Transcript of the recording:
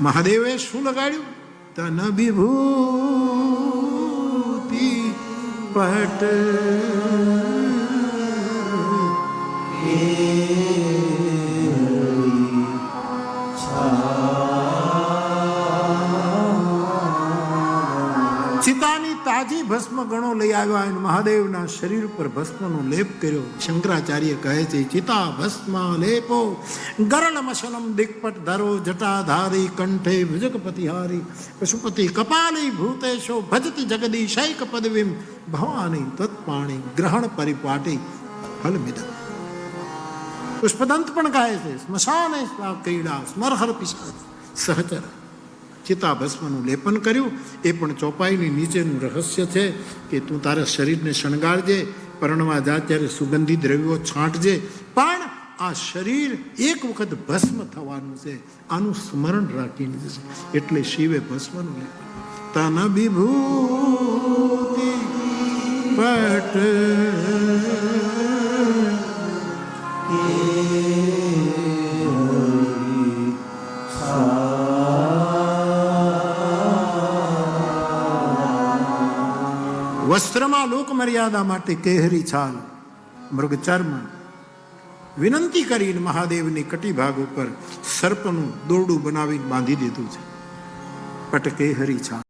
મહાદેવે શું લગાડ્યું? તન વિભૂતિ પટ. ચિતાની તાજી ભસ્મ ગણો લઈ આવ્યા અને મહાદેવના શરીર પર ભસ્મનો લેપ કર્યો. શંકરાચાર્ય કહે છે, ચિતા ભસ્મ લેપો, ગરળ મશનમ દિક્પટ ધરો જટાધારી કંઠે ભુજગપતિ હારી પશુપતિ કપાલી ભૂતેશો ભજતી જગદીશૈક પદવીમ, ભવાની તત્પાણી ગ્રહણ પરિપાટી ફલમિદ પુષ્પદંત પણ કહે છે, સ્મશાને ક્રીડા સ્મરહર પિશાચ, સહચર. ચિતા ભસ્મનું લેપન કર્યું. એ પણ ચોપાઈની નીચેનું રહસ્ય છે કે તું તારા શરીરને શણગારજે, પરણવા જા ત્યારે સુગંધી દ્રવ્યો છાંટજે. પણ આ શરીર એક વખત ભસ્મ થવાનું છે. આનું સ્મરણ રાખીને જશે એટલે શિવે ભસ્મનું લેપન. તન વિભૂતિ પટ વસ્ત્રમાં લોક મર્યાદા માટે કેહરી છાલ મૃગચર્મ વિનંતી કરીને મહાદેવની કટી ભાગ ઉપર સર્પનું દોરડું બનાવીને બાંધી દીધું છે. પટકે હરી છાલ.